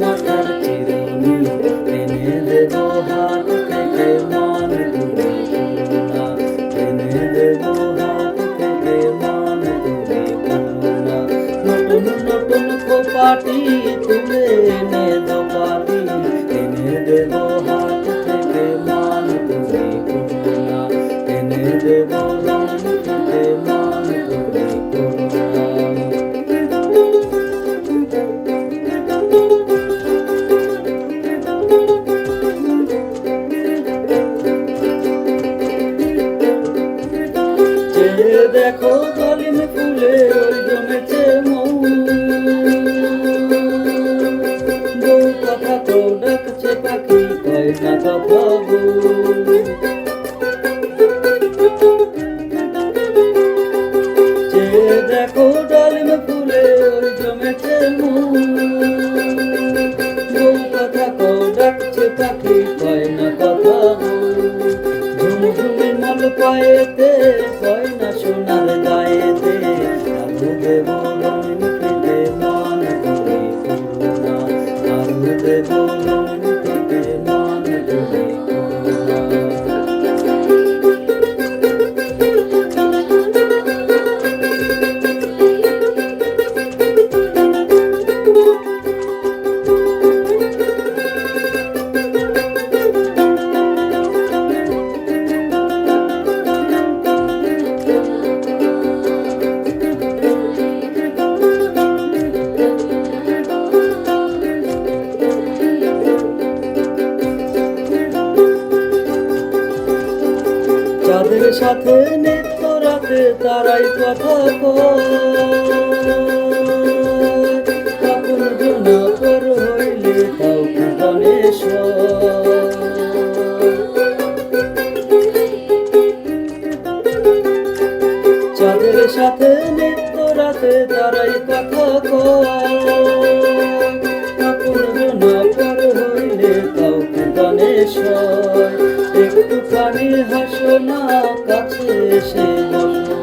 মাথার চিরুনি এনে দূরে করুণা এনে দেব হাত থেকে মান দূরে করুণা তুলে এনে দেব রং থেকে মান দূরে করুণা পায়েতে, কয় না সোনার গায়েতে আলু দেব রঙিন পেতে মান করে করুণা আলু দেব রঙিন পেতে মান করে যাদের সাথে নিত্য রাতে তারাই কথা কখন জনা পর হইলে তাও যাদের সাথে নিত্য রাতে তারাই কথা কখন একটুখানি হাসো না কাছে এসে বসো।